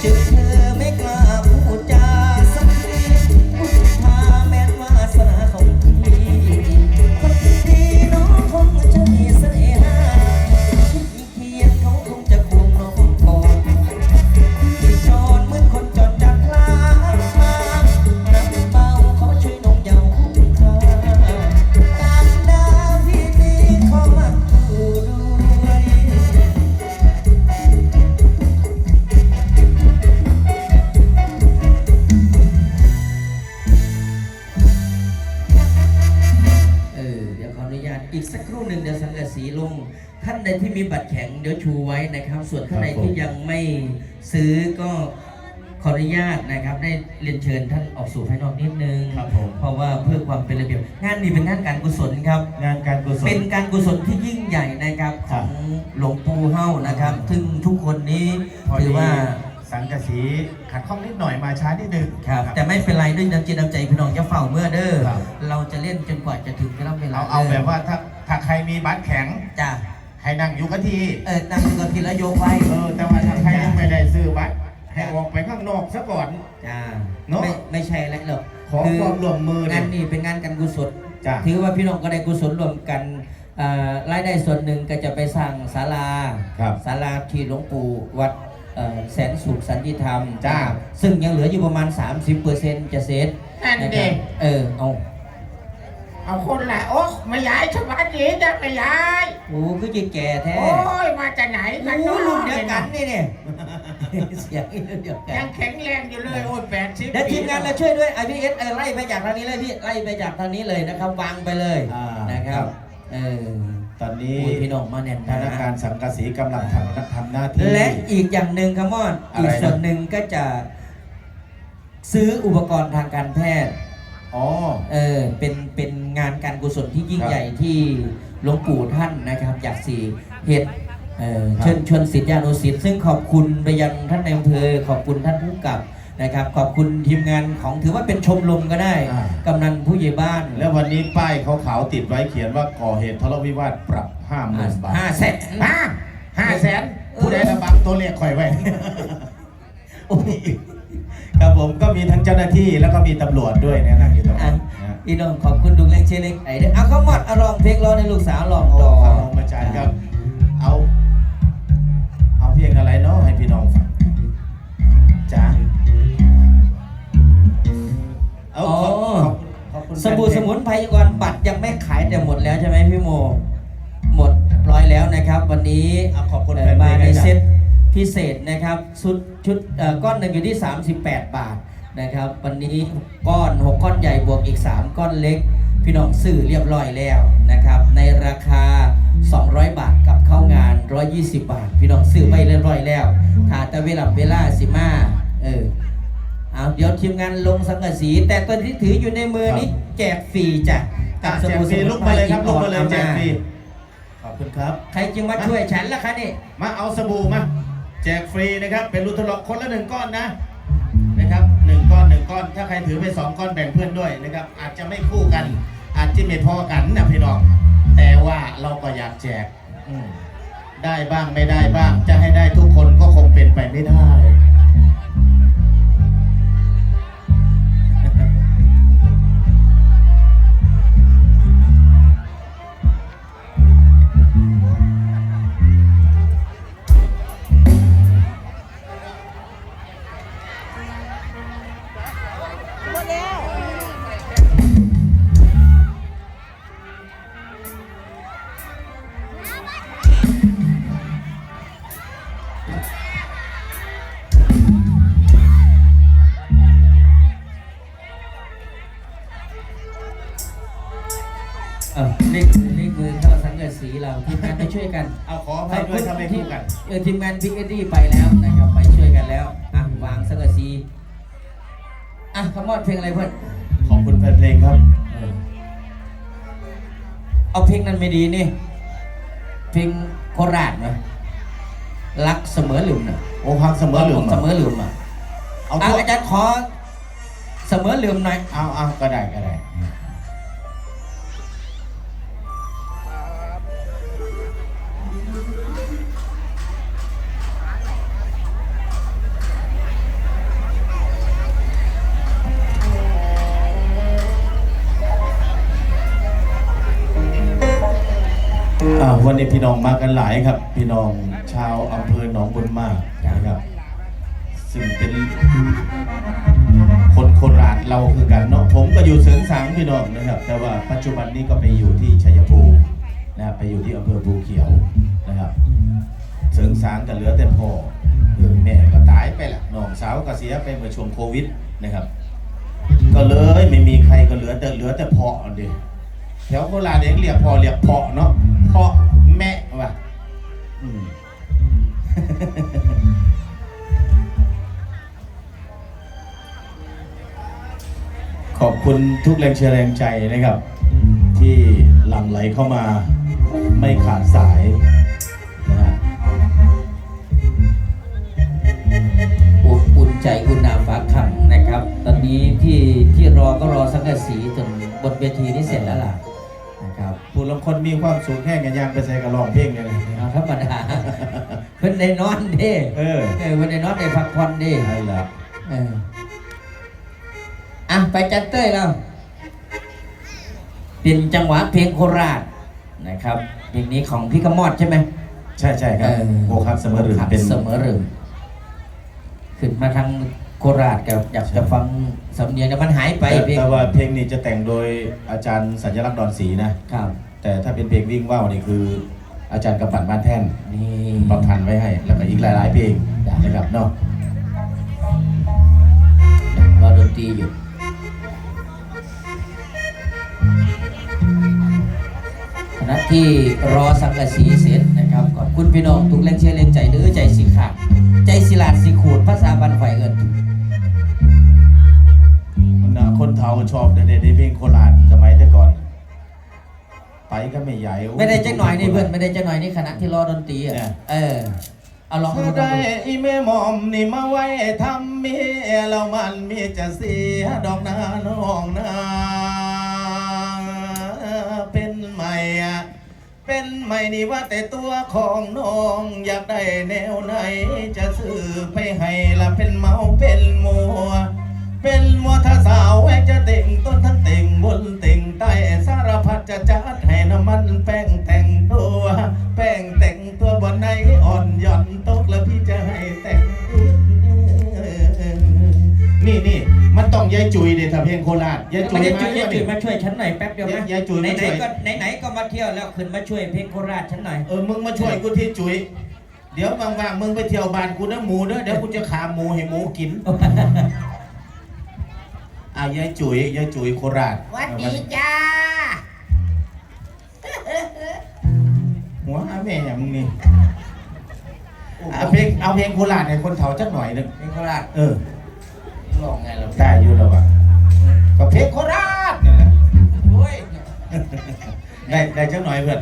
เญาตอีกสักครู่หนึ่งเดี๋ยวสังกะสีลง ท่านใดที่มีบัตรแข็งเดี๋ยวชูไว้นะครับ ส่วนท่านใดที่ยังไม่ซื้อก็ขออนุญาตนะครับ ได้เรียนเชิญท่านออกสู่ภายนอกนิดนึงครับผม เพราะว่าเพื่อความเป็นระเบียบงานนี้เป็นงานการกุศลครับ งานการกุศล เป็นการกุศลที่ยิ่งใหญ่นะครับคขรัอบงหลวงปู่เฮ้านะครับ ซึ่งทุกคนนี้พอถืดีอว่า สังกะสีขัดข้องนิดหน่อยมาช้านิดนึง ครับ แต่ไม่เป็นไรด้วยน้ำจิตน้ำใจพี่น้องจะเฝ้าเมื่อเด้อครับ เราจะเล่นจนกว่าจะถึงเวลาเวลาเอาเอาด้แบบว่าถ้าถ้าใครมีบัตรแข็ง จ้าให้นั่งอยู่กับที่เออนั่งกันทีละโยกไว้เออแต่ว่าถ้าใครยังไม่ได้ซื้อบัตรให้ออกไปข้างนอกซะก่อน จ้าเนอะไม่ไม่ใช่แล้วหรอกขอความร่วมมือเนี่ยงานนี้เป็นงานการกุศลจ้ะ ถือว่าพี่น้องก็ได้กุศลรวมกันเอ่อรายได้ส่วนหนึ่งก็จะไปสร้างศาลาครับศาลาที่หลวงปู่วัด เอ่อแสนสุขสันติธรรมจ้า ซึ่งยังเหลืออยู่ประมาณ 30%จะเสร็จนั่นดิะครับเออเอาเอาคนละโอ้ไม่ย้ายสวัสดีจ้ะไม่ย้าย โอ้คือจะแก่แท้โอ้ยมาจากไหนกันโอ้เนาะรุ่นเดียวกันนี่เนี่ยเสียงรุ่นเดียวกัยันงแข็งแรงอยู่เลยโอ้ยแปดสิบเดี๋ยวทีมงานเราช่วยด้วยไอพีเอสเออไล่ไปจากทางนี้เลยพี่ไล่ไปจากทางนี้เลยนะครับวางไปเลยอ่านนะครับ เออ ตอนนี้โอ้ยพี่น้องมาแน่นพนักงานสังกะสีกำลังทำทำหน้าที่ และอีกอย่างหนึ่งครับมอนอะไรนะ อีกส่วนหนึ่งก็จะซื้ออุปกรณ์ทางการแพทย์ อ๋อ เออเป็นเป็นงานการกุศลที่ยิ่งครับใหญ่ที่หลวงปู่ท่านนะครับอยากสี่เหตุเอ่อครับเชิญชวนศิษยานุศิษย์ซึ่งขอบคุณไปยังท่านในอำเภอขอบคุณท่านผู้กำกับ นะครับ ขอบคุณทีมงานของถือว่าเป็นชมรมก็ได้ อ่า กำนันผู้ใหญ่บ้านแล้ววันนี้ป้ายขาวๆติดไว้เขียนว่าก่อเหตุทะเลาะวิวาทปรับห้าหมื่นบาทห้าแสน ห้าห้าแสนผู้ใดระบังตัวเลขคอยไว้ โอ้ยครับผมก็มีทั้งเจ้าหน้าที่แล้วก็มีตำรวจด้วยเนี่ยนั่งอยู่ตรงอะนั้นนะพี่น้องขอบคุณดุงเล็กเชยเล็กไอ้เด้อเอาเขาหมดเอาลองเพลงรอในลูกสาวลองโอ้ต่อครับผมอาจารย์ครับ เอา เอาเพลงอะไรเนาะให้พี่น้อง สบู่แฟนเพสลงมุนไพรก่อนบัตรยังไม่ขายแต่หมดแล้วใช่ไหมพี่โม หมดร้อยแล้วนะครับ วันนี้เอาขอบคุณเอ่แฟอนเพลมางในอาจารย์เซ็ตพิเศษนะครับชุดชุดเอ่อก้อนหนึ่งอยู่ที่ 38 บาทนะครับ วันนี้ก้อน6ก้อนใหญ่บวกอีก 3 ก้อนเล็ก พี่น้องซื้อเรียบร้อยแล้วนะครับ ในราคา 200 บาทกับเข้างาน 120 บาท พี่น้องซื้อไปเรียบร้อยแล้วถ้าแต่เวลาเวลาสิมาเออ เอาเดี๋ยวทีมงานลงสังกะสี แต่ตัวที่ถืออยู่ในมือนี้แจกฟรีจ้ะอะแจกฟรีลุกมาเลยครับลุกมาเลยแจกฟรีเขอบคุณครับ ใครจึงมาช่วยฉันล่ะคะนี่มาเอาสบู่มาแจกฟรีนะครับ เป็นรูทดลองคนละหนึ่งก้อนนะนะครับหนึ่งก้อนหนึ่งก้อน ถ้าใครถือไปสองก้อนแบ่งเพื่อนด้วยนะครับ อาจจะไม่คู่กัน อาจจะไม่พอกันนะพี่น้อง แต่ว่าเราก็อยากแจกอืมได้บ้างไม่ได้บ้าง จะให้ได้ทุกคนก็คงเป็นไปไม่ได้ เอาขออภัยด้วยถ้าไม่คู่กันเออทีมงานพิกเอดี้ไปแล้วนะครับไปช่วยกันแล้วอะวางสังกะสีอะขมอดเพลงอะไรเพื่อนขอบคุณแฟนเพลงครับ เออเอาเพลงนั้นไม่ดีนี่ เพลงโคราชนะรักเสมอหลุมนะโอ้พักเสมอหรือเสมอหลุมอะเอาเอาทั่วอาจารย์ขอเสมอหลุมหน่อยเอาเอาก็ได้ก็ได้ วันนี้พี่น้องมากันหลายครับ พี่น้องชาวอำเภอหนองบุญมากนะครับซึ่งเป็นคนโคราชเราคือกันเนาะผมก็อยู่เสริงสางพี่น้องนะครับ แต่ว่าปัจจุบันนี้ก็ไปอยู่ที่ชัยภูมินะครับไปอยู่ที่อำเภอภูเขียวนะครับเสริงสางก็เหลือแต่พ่อเออแม่ก็ตายไปละน้องสาวก็เสียไปเมื่อช่วงโควิดนะครับ ก็เลยไม่มีใครก็เหลือแต่เหลือแต่พ่อเดียแถวโบราณเองเรียกพ่อเรียกพ่อเนาะพ่อแม่ว่ะ ขอบคุณทุกแรงเชียร์แรงใจนะครับ ที่หลั่งไหลเข้ามาไม่ขาดสายนะฮะอบอุ่นใจอุ่นหนาฟ้าขังนะครับ ตอนนี้ที่ที่รอก็รอสังกะสีจนบนเวทีนี้เสร็จแล้วล่ะ นะครับผู้ลางคนมีความสุขแห้งกันยางไปใส่กระลองเพลงกันเลยเอาธรรมดาเพิ่นได้นอนเด้เออเออเพิ่นได้นอนได้พักผ่อนเด้ใช่แล้วเอออะไปจัดเต้ยเราเป็นจังหวะเพลงโคราชนะครับเพลงนี้ของพี่กมอดใช่ไหม ใช่ใช่ครับเออ โอครับเสมอหรือเป็น เสมอหรือขึ้นมาทาง โคราชกับอยากจะฟังสำเนียงแต่มันหายไปแต่เพลงแต่ว่าเพลงนี้จะแต่งโดยอาจารย์สัญลักษณ์ดอนศรีนะ ครับ แต่ถ้าเป็นเพลงวิ่งว่าวนี่คืออาจารย์กำปั่นบ้านแท่นนี่ประพันธ์ไว้ให้ แล้วก็อีกหลาย ๆ เพลงนะครับเนาะรอดนตรีอยู่ขณะที่รอสังกะสีเสร็จนะครับขอบคุณพี่น้องทุกแรงเชียร์แรงใจเด้อใจสิขาดใจสิลาดสิขูดภาษาบันไฟเอิญ เฒ่าชอบเด็ดๆเพลงโคราชสมัยแต่ก่อน ไปก็ไม่ใหญ่โอ้ไม่ได้จังหน่อยนี่เพื่อนไม่ได้จังหน่อยนี่คณะที่รอดนตรีอะเนี่ยเออเอาลองดูถ้าลองได้ดูอีเมหมอมนี่มาไว้ทำเมียแล้วมันมีจะเสียดอกนาน้องนาเป็นใหม่อะเป็นใหม่นี่ว่าแต่ตัวของน้องอยากได้แนวไหนจะซื้อไปให้ละเป็นเมาเป็นมัว เป็นมัวถ้าสาวแหวกจะเต่งต้นทั้งเต่งบนเต่งใต้สารพัดจะจัดให้น้ำมันแป้งแต่งตัว แป้งแต่งตัวบนไหนอ่อนหย่อนตกแล้วพี่จะให้แต่งนี่นี่มันต้องยายจุยเดถ้าเพลงโคราชยายจุยได้มาจุยเที่ยจุยมาช่วยฉันหน่อยแป๊บเดียวนะยายจุยไหนไหนก็ไหนไหนก็มาเที่ยวแล้วขึ้นมาช่วยเพลงโคราชฉันหน่อยเออมึงมาช่วยกูที่จุยเดี๋ยวว่างๆมึงไปเที่ยวบ้านกูนะหมูเด้อเดี๋ยวกูจะขาหมูให้หมูกิน อะยายจุยยายจุยโคราชวัดดีจ้า หัวหาแม่อย่างมึงนี่เอาเพลงเอาเพลงโคราชให้คนเฒ่าจักหน่อยหนึงเพลงโคราช เออลองไงเราได้อยู่แล้วว่ะก็เพลงโคราชนี่แหละโอ้ยได้ได้จักหน่อยเพื่อน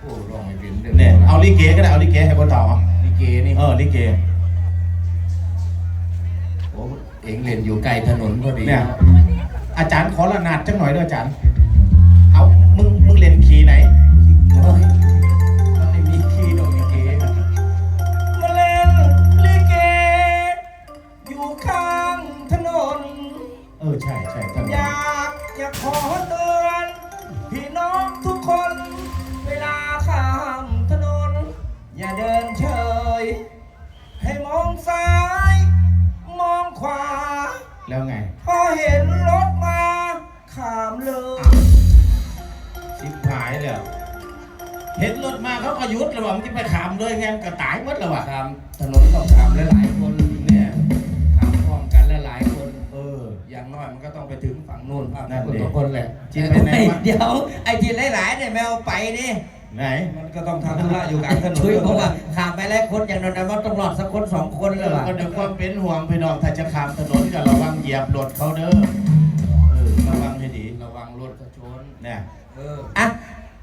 โอ้ลองไม่เป็นเนี่ยเอาลิเกก็ได้เอาลิเกให้คนเฒ่าเอาลิเกนี่ เออลิเกโอ้ เองเรียนอยู่ไกลถนนพอดีเนี่ยอาจารย์ขอละนาดจักหน่อยด้วยอาจารย์ เอามึงมึงเล่นคีย์ไหน มาเขาก็หยุดระหว่างที่ไปขามเลยไงมันก็ตายหมดแล้วว่ะข้ามถนนต้องข้ามหลายๆคนเนี่ยข้ามพร้อมกันหลายๆคน เออ อย่างน้อยมันก็ต้องไปถึงฝั่งนู้นภาคนั่นคนดิต่อคนแหละจิตไปไหนวะเดี๋ยวไอ้ที่หลายๆเนี่ยแมวไปนี่ไหนมันก็ต้องทำธุระอยู่กลางถนนช่วยเพราะว่าข้ามไปแล้วคนอย่างนั้นมันต้องรอดสักคนสองคนเอเลยอว่ะก็ด้วยความเป็นห่วงพี่น้องถ้าจะขามถนนก็ระวังเหยียบรถเขาเด้อเออระวังให้ดีระวังรถกระชนเนี่ยเอออะ